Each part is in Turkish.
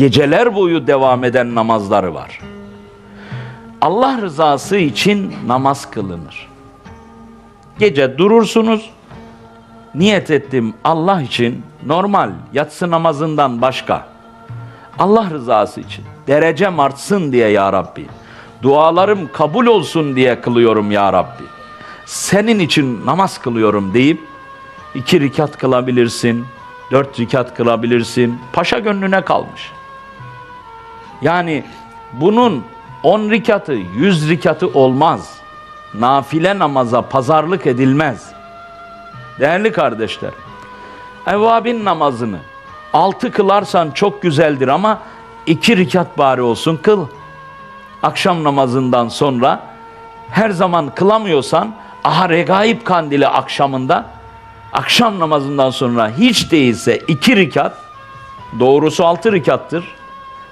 geceler boyu devam eden namazları var. Allah rızası için namaz kılınır. Gece durursunuz, niyet ettim Allah için normal yatsı namazından başka. Allah rızası için derecem artsın diye ya Rabbi. Dualarım kabul olsun diye kılıyorum ya Rabbi. Senin için namaz kılıyorum deyip iki rikat kılabilirsin, dört rikat kılabilirsin. Paşa gönlüne kalmış. Yani bunun 10 rikatı, 100 rikatı olmaz. Nafile namaza pazarlık edilmez. Değerli kardeşler, evvabin namazını altı kılarsan çok güzeldir ama iki rikat bari olsun kıl. Akşam namazından sonra her zaman kılamıyorsan aha regaib kandili akşamında akşam namazından sonra hiç değilse iki rikat doğrusu altı rikattır.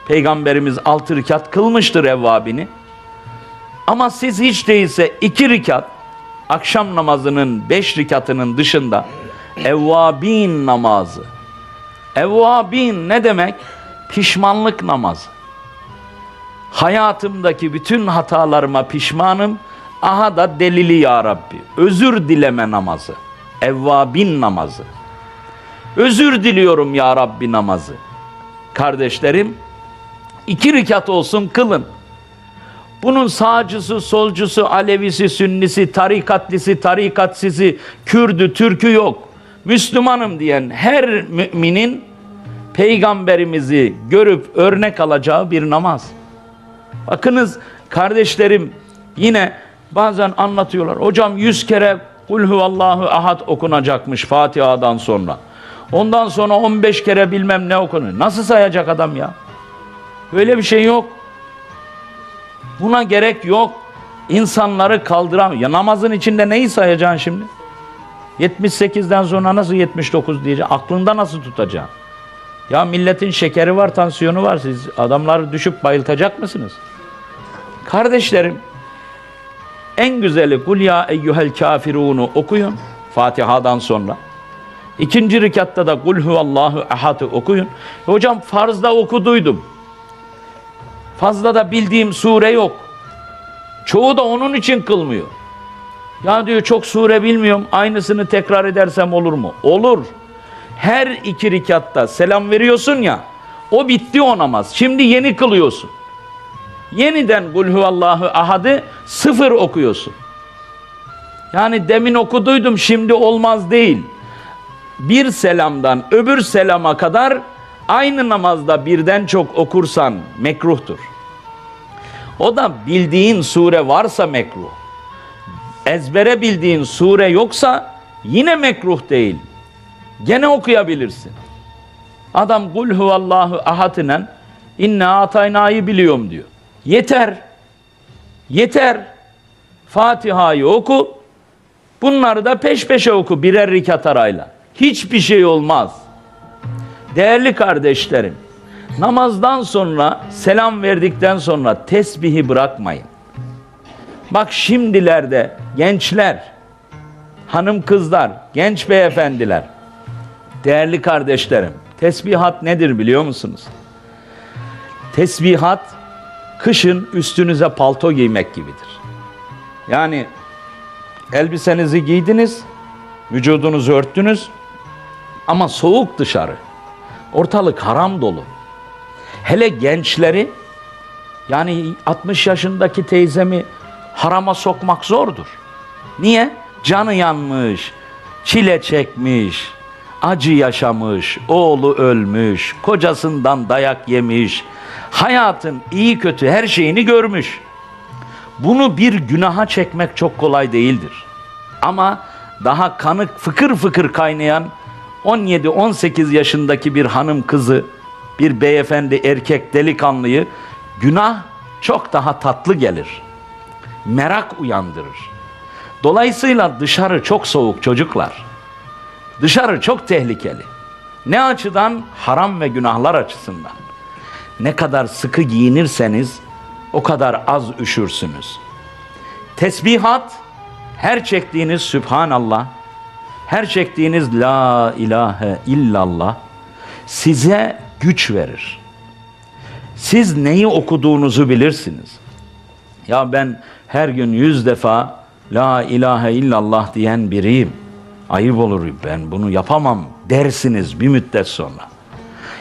Peygamberimiz altı rikat kılmıştır evvabini. Ama siz hiç değilse iki rikat akşam namazının beş rikatının dışında evvabin namazı. Evvabin ne demek? Pişmanlık namazı. Hayatımdaki bütün hatalarıma pişmanım. Aha da delili ya Rabbi. Özür dileme namazı. Evvabin namazı. Özür diliyorum ya Rabbi namazı. Kardeşlerim, iki rikat olsun kılın. Bunun sağcısı, solcusu, Alevisi, Sünnisi, tarikatlisi, tarikatsizi, Kürdü, Türkü yok. Müslümanım diyen her müminin peygamberimizi görüp örnek alacağı bir namaz. Bakınız kardeşlerim yine bazen anlatıyorlar. Hocam yüz kere Kul huvallahu ahad okunacakmış Fatiha'dan sonra. Ondan sonra 15 kere bilmem ne okunuyor. Nasıl sayacak adam ya? Böyle bir şey yok. Buna gerek yok. İnsanları kaldıramıyor. Ya namazın içinde neyi sayacaksın şimdi? 78'den sonra nasıl 79 diyeceksin? Aklında nasıl tutacaksın? Ya milletin şekeri var, tansiyonu var. Siz adamları düşüp bayıltacak mısınız? Kardeşlerim, en güzeli kul ya eyyuhel kafirunu okuyun Fatiha'dan sonra. İkinci rekatta da kul huvallahu ahad'ı okuyun. Hocam farzda okuduydum. Fazla da bildiğim sure yok. Çoğu da onun için kılmıyor. Ya diyor çok sure bilmiyorum. Aynısını tekrar edersem olur mu? Olur. Her iki rekatta selam veriyorsun ya. O bitti o namaz. Şimdi yeni kılıyorsun. Yeniden kul huvallahu ahad'ı sıfır okuyorsun. Yani demin okuduydum şimdi olmaz değil. Bir selamdan öbür selama kadar aynı namazda birden çok okursan mekruhtur. O da bildiğin sure varsa mekruh. Ezbere bildiğin sure yoksa yine mekruh değil. Gene okuyabilirsin. Adam kul huvallahu ahadinen inna ataynayı biliyorum diyor. Yeter. Yeter. Fatiha'yı oku. Bunları da peş peşe oku birer rikat arayla. Hiçbir şey olmaz. Değerli kardeşlerim, namazdan sonra selam verdikten sonra tesbihi bırakmayın. Bak şimdilerde gençler, hanım kızlar, genç beyefendiler, değerli kardeşlerim, tesbihat nedir biliyor musunuz? Tesbihat kışın üstünüze palto giymek gibidir. Yani elbisenizi giydiniz, vücudunuzu örttünüz ama soğuk dışarı. Ortalık haram dolu. Hele gençleri yani 60 yaşındaki teyzemi harama sokmak zordur. Niye? Canı yanmış, çile çekmiş, acı yaşamış, oğlu ölmüş, kocasından dayak yemiş, hayatın iyi kötü her şeyini görmüş. Bunu bir günaha çekmek çok kolay değildir. Ama daha kanık fıkır fıkır kaynayan 17-18 yaşındaki bir hanım kızı, bir beyefendi erkek delikanlıyı günah çok daha tatlı gelir. Merak uyandırır. Dolayısıyla dışarı çok soğuk çocuklar. Dışarı çok tehlikeli. Ne açıdan? Haram ve günahlar açısından. Ne kadar sıkı giyinirseniz o kadar az üşürsünüz. Tesbihat, her çektiğiniz Sübhanallah, her çektiğiniz La ilahe illallah size güç verir. Siz neyi okuduğunuzu bilirsiniz. Ya ben her gün yüz defa La ilahe illallah diyen biriyim. Ayıp olur ben bunu yapamam dersiniz bir müddet sonra.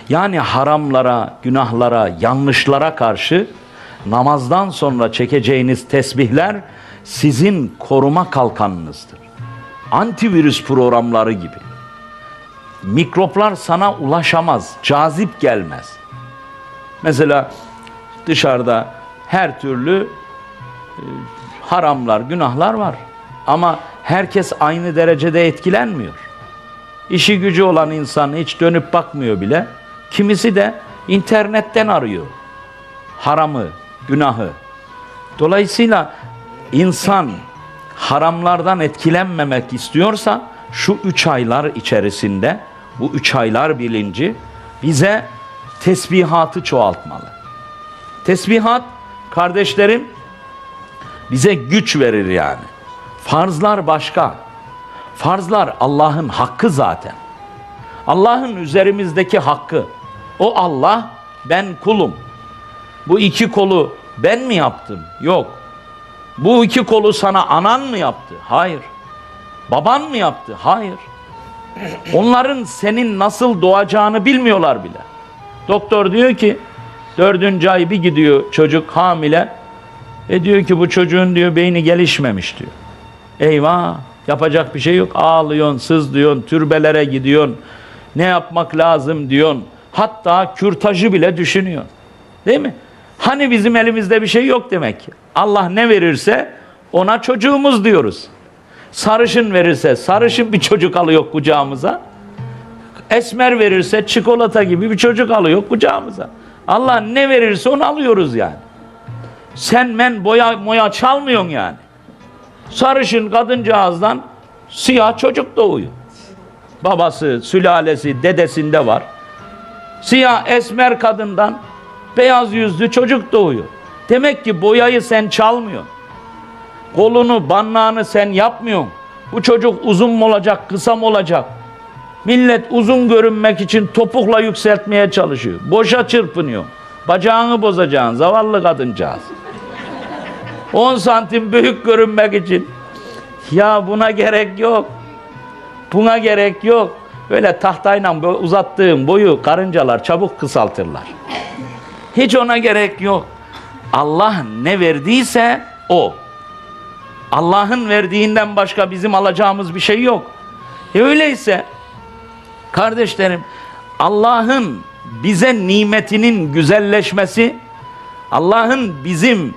Yani haramlara, günahlara, yanlışlara karşı namazdan sonra çekeceğiniz tesbihler sizin koruma kalkanınızdır. Antivirüs programları gibi. Mikroplar sana ulaşamaz, cazip gelmez. Mesela dışarıda her türlü e, haramlar, günahlar var. Ama herkes aynı derecede etkilenmiyor. İşi gücü olan insan hiç dönüp bakmıyor bile. Kimisi de internetten arıyor. Haramı, günahı. Dolayısıyla insan haramlardan etkilenmemek istiyorsa şu üç aylar içerisinde bu üç aylar bilinci bize tesbihatı çoğaltmalı. Tesbihat kardeşlerim bize güç verir yani. Farzlar başka. Farzlar Allah'ın hakkı zaten. Allah'ın üzerimizdeki hakkı. O Allah, ben kulum. Bu iki kolu ben mi yaptım? Yok. Bu iki kolu sana anan mı yaptı? Hayır. Baban mı yaptı? Hayır. Onların senin nasıl doğacağını bilmiyorlar bile. Doktor diyor ki dördüncü ay bir gidiyor çocuk hamile. E diyor ki bu çocuğun diyor beyni gelişmemiş diyor. Eyvah yapacak bir şey yok. Ağlıyorsun, sızlıyorsun, türbelere gidiyorsun. Ne yapmak lazım diyorsun. Hatta kürtajı bile düşünüyor. Değil mi? Hani bizim elimizde bir şey yok demek ki. Allah ne verirse ona çocuğumuz diyoruz. Sarışın verirse sarışın bir çocuk alıyor kucağımıza. Esmer verirse çikolata gibi bir çocuk alıyor kucağımıza. Allah ne verirse onu alıyoruz yani. Sen men boya moya çalmıyorsun yani. Sarışın kadıncağızdan siyah çocuk doğuyor. Babası, sülalesi, dedesinde var. Siyah esmer kadından beyaz yüzlü çocuk doğuyor. Demek ki boyayı sen çalmıyorsun. Kolunu, banlağını sen yapmıyorsun. Bu çocuk uzun mu olacak, kısa mı olacak? Millet uzun görünmek için topukla yükseltmeye çalışıyor. Boşa çırpınıyor. Bacağını bozacaksın zavallı kadıncağız. 10 santim büyük görünmek için. Ya buna gerek yok. Buna gerek yok. Böyle tahtayla uzattığım boyu karıncalar çabuk kısaltırlar. Hiç ona gerek yok. Allah ne verdiyse o. Allah'ın verdiğinden başka bizim alacağımız bir şey yok. E öyleyse kardeşlerim Allah'ın bize nimetinin güzelleşmesi, Allah'ın bizim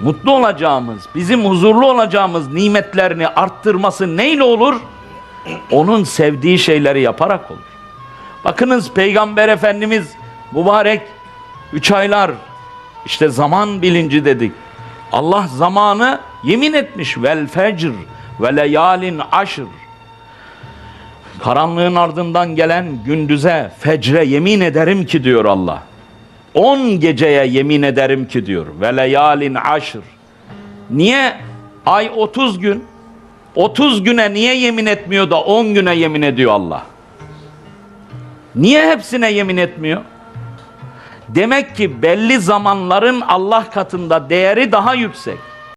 mutlu olacağımız, bizim huzurlu olacağımız nimetlerini arttırması neyle olur? Onun sevdiği şeyleri yaparak olur. Bakınız Peygamber Efendimiz mübarek üç aylar işte zaman bilinci dedik. Allah zamanı yemin etmiş vel fecr ve leyalin aşr. Karanlığın ardından gelen gündüze, fecre yemin ederim ki diyor Allah. On geceye yemin ederim ki diyor. Ve leyalin aşr. Niye ay 30 gün? 30 güne niye yemin etmiyor da 10 güne yemin ediyor Allah? Niye hepsine yemin etmiyor? Demek ki belli zamanların Allah katında değeri daha yüksek.